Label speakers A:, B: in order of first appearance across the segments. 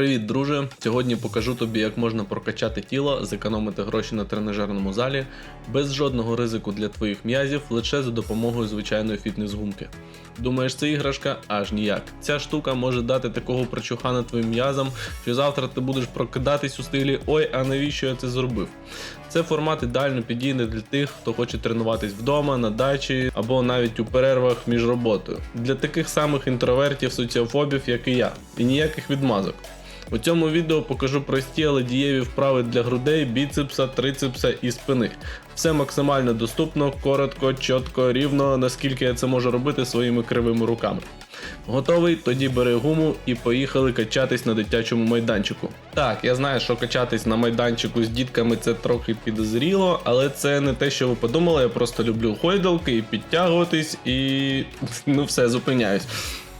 A: Привіт, друже! Сьогодні покажу тобі, як можна прокачати тіло, зекономити гроші на тренажерному залі без жодного ризику для твоїх м'язів лише за допомогою звичайної фітнес-гумки. Думаєш, це іграшка? Аж ніяк. Ця штука може дати такого прочухана твоїм м'язам, що завтра ти будеш прокидатись у стилі Ой, а навіщо я це зробив? Це формат ідеально підійний для тих, хто хоче тренуватись вдома, на дачі або навіть у перервах між роботою. Для таких самих інтровертів, соціофобів, як і я, і ніяких відмазок. У цьому відео покажу прості, але дієві вправи для грудей, біцепса, трицепса і спини. Все максимально доступно, коротко, чітко, рівно, наскільки я це можу робити своїми кривими руками. Готовий? Тоді бери гуму і поїхали качатись на дитячому майданчику. Так, я знаю, що качатись на майданчику з дітками це трохи підозріло, але це не те, що ви подумали. Я просто люблю хойдалки і підтягуватись, і ну все, зупиняюсь.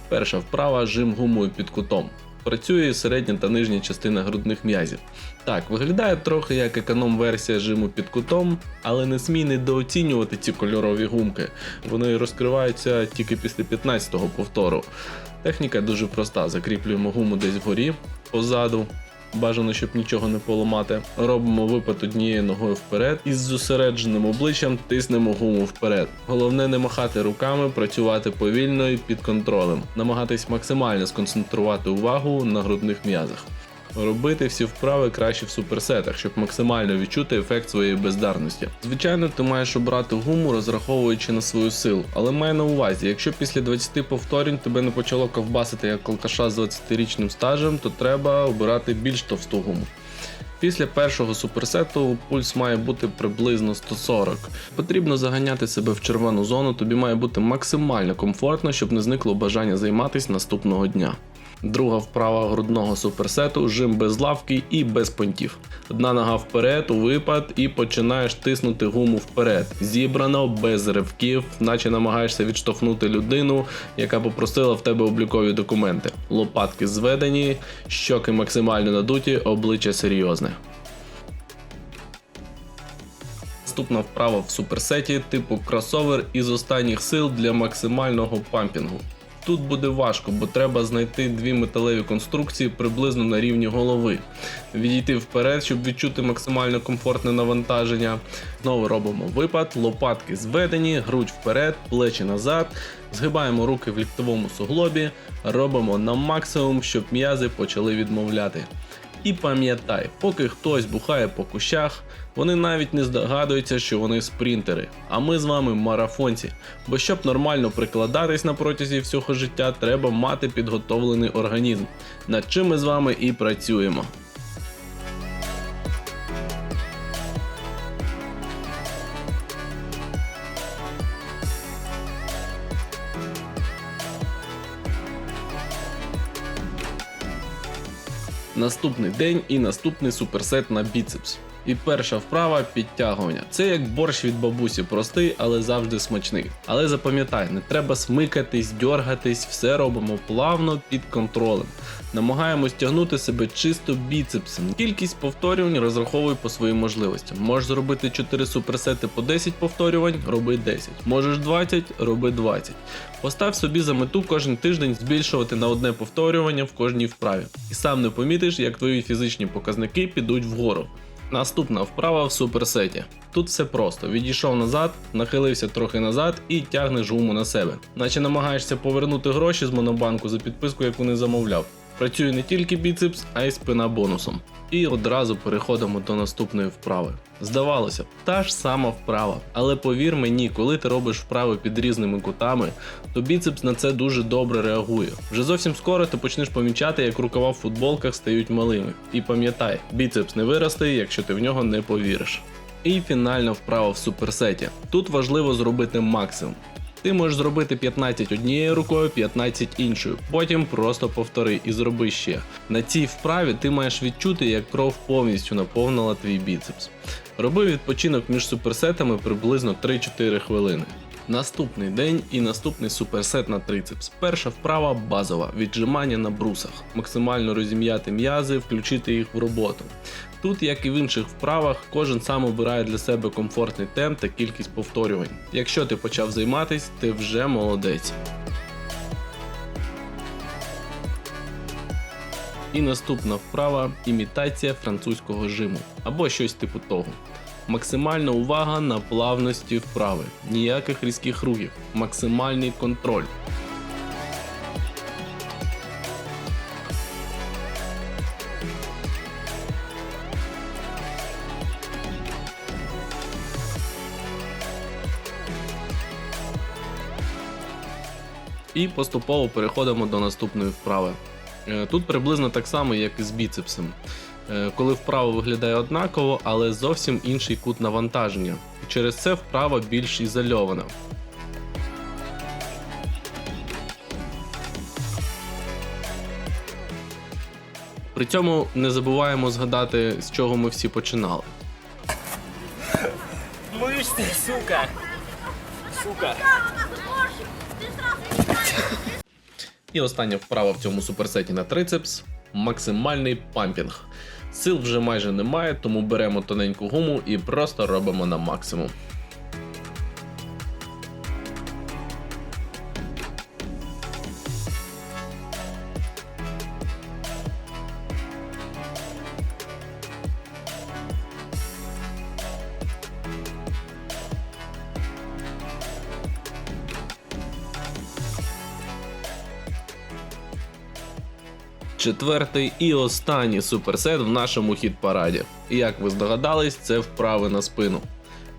A: Перша вправа жим гумою під кутом. Працює середня та нижня частина грудних м'язів. Так, виглядає трохи як економ-версія жиму під кутом, але не смій недооцінювати ці кольорові гумки. Вони розкриваються тільки після 15-го повтору. Техніка дуже проста: закріплюємо гуму десь вгорі, позаду. Бажано, щоб нічого не поламати. Робимо випад однією ногою вперед і з зосередженим обличчям тиснемо гуму вперед. Головне не махати руками, працювати повільно і під контролем, намагатись максимально сконцентрувати увагу на грудних м'язах. Робити всі вправи краще в суперсетах, щоб максимально відчути ефект своєї бездарності. Звичайно, ти маєш обрати гуму, розраховуючи на свою силу, але май на увазі, якщо після 20 повторень тебе не почало ковбасити як алкаша з 20-річним стажем, то треба обирати більш товсту гуму. Після першого суперсету пульс має бути приблизно 140. Потрібно заганяти себе в червону зону, тобі має бути максимально комфортно, щоб не зникло бажання займатися наступного дня. Друга вправа грудного суперсету жим без лавки і без понтів. Одна нога вперед, у випад, і починаєш тиснути гуму вперед. Зібрано, без ривків, наче намагаєшся відштовхнути людину, яка попросила в тебе облікові документи. Лопатки зведені, щоки максимально надуті, обличчя серйозне. Наступна вправа в суперсеті типу кросовер із останніх сил для максимального пампінгу. Тут буде важко, бо треба знайти дві металеві конструкції приблизно на рівні голови, відійти вперед, щоб відчути максимально комфортне навантаження. Знову робимо випад, лопатки зведені, грудь вперед, плечі назад, згибаємо руки в ліктовому суглобі, робимо на максимум, щоб м'язи почали відмовляти. І пам'ятай, поки хтось бухає по кущах, вони навіть не здогадуються, що вони спринтери. А ми з вами марафонці. Бо щоб нормально прикладатись на протязі всього життя, треба мати підготовлений організм, над чим ми з вами і працюємо. Наступний день і наступний суперсет на біцепс. І перша вправа підтягування. Це як борщ від бабусі, простий, але завжди смачний. Але запам'ятай, не треба смикатись, дьоргатись, все робимо плавно під контролем. Намагаємось тягнути себе чисто біцепсом. Кількість повторювань розраховуй по своїм можливостям. Можеш зробити 4 суперсети по 10 повторювань, роби 10. Можеш 20, роби 20. Постав собі за мету кожен тиждень збільшувати на одне повторювання в кожній вправі. І сам не помітиш, як твої фізичні показники підуть вгору. Наступна вправа в суперсеті. Тут все просто: відійшов назад, нахилився трохи назад і тягнеш гуму на себе, наче намагаєшся повернути гроші з монобанку за підписку, яку не замовляв. Працює не тільки біцепс, а й спина бонусом. І одразу переходимо до наступної вправи. Здавалося б, та ж сама вправа, але повір мені, коли ти робиш вправи під різними кутами, то біцепс на це дуже добре реагує. Вже зовсім скоро ти почнеш помічати, як рукава в футболках стають малими. І пам'ятай, біцепс не виросте, якщо ти в нього не повіриш. І фінальна вправа в суперсеті. Тут важливо зробити максимум. Ти можеш зробити 15 однією рукою, 15 іншою. Потім просто повтори і зроби ще. На цій вправі ти маєш відчути, як кров повністю наповнила твій біцепс. Роби відпочинок між суперсетами приблизно 3-4 хвилини. Наступний день і наступний суперсет на трицепс. Перша вправа базова віджимання на брусах, максимально розім'яти м'язи, включити їх в роботу. Тут, як і в інших вправах, кожен сам обирає для себе комфортний темп та кількість повторювань. Якщо ти почав займатись, ти вже молодець. І наступна вправа імітація французького жиму або щось типу того. Максимальна увага на плавності вправи, ніяких різких рухів, максимальний контроль. І поступово переходимо до наступної вправи. Е, Тут приблизно так само, як і з біцепсом. Е, Коли вправа виглядає однаково, але зовсім інший кут навантаження. Через це вправа більш ізольована. При цьому не забуваємо згадати, з чого ми всі починали.
B: Мышцы, сука! Сука!
A: І остання вправа в цьому суперсеті на трицепс максимальний пампінг. Сил вже майже немає, тому беремо тоненьку гуму і просто робимо на максимум. Четвертий і останній суперсет в нашому хіт-параді. І як ви здогадались, це вправи на спину.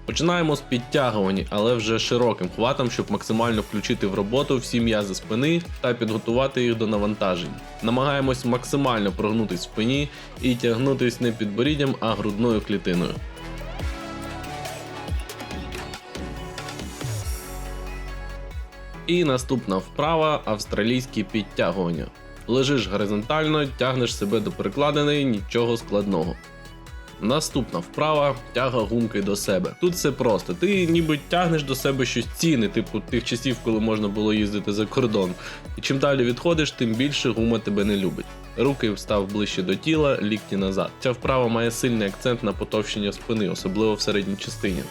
A: Починаємо з підтягувань, але вже широким хватом, щоб максимально включити в роботу всі м'язи спини та підготувати їх до навантажень. Намагаємось максимально прогнутись в спині і тягнутись не підборіддям, а грудною клітиною. І наступна вправа австралійські підтягування. Лежиш горизонтально, тягнеш себе до перекладини, нічого складного. Наступна вправа тяга гумки до себе. Тут все просто. Ти ніби тягнеш до себе щось цінне, типу тих часів, коли можна було їздити за кордон. І чим далі відходиш, тим більше гума тебе не любить. Руки встав ближче до тіла, лікті назад. Ця вправа має сильний акцент на потовщення спини, особливо в середній частині.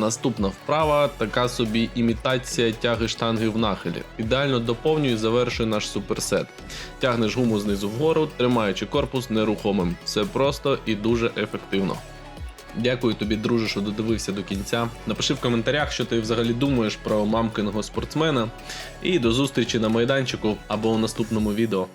A: Наступна вправа така собі імітація тяги штанги в нахилі. Ідеально доповнює і завершує наш суперсет. Тягнеш гуму знизу вгору, тримаючи корпус нерухомим. Все просто і дуже ефективно. Дякую тобі, друже, що додивився до кінця. Напиши в коментарях, що ти взагалі думаєш про мамкиного спортсмена. І до зустрічі на майданчику або у наступному відео.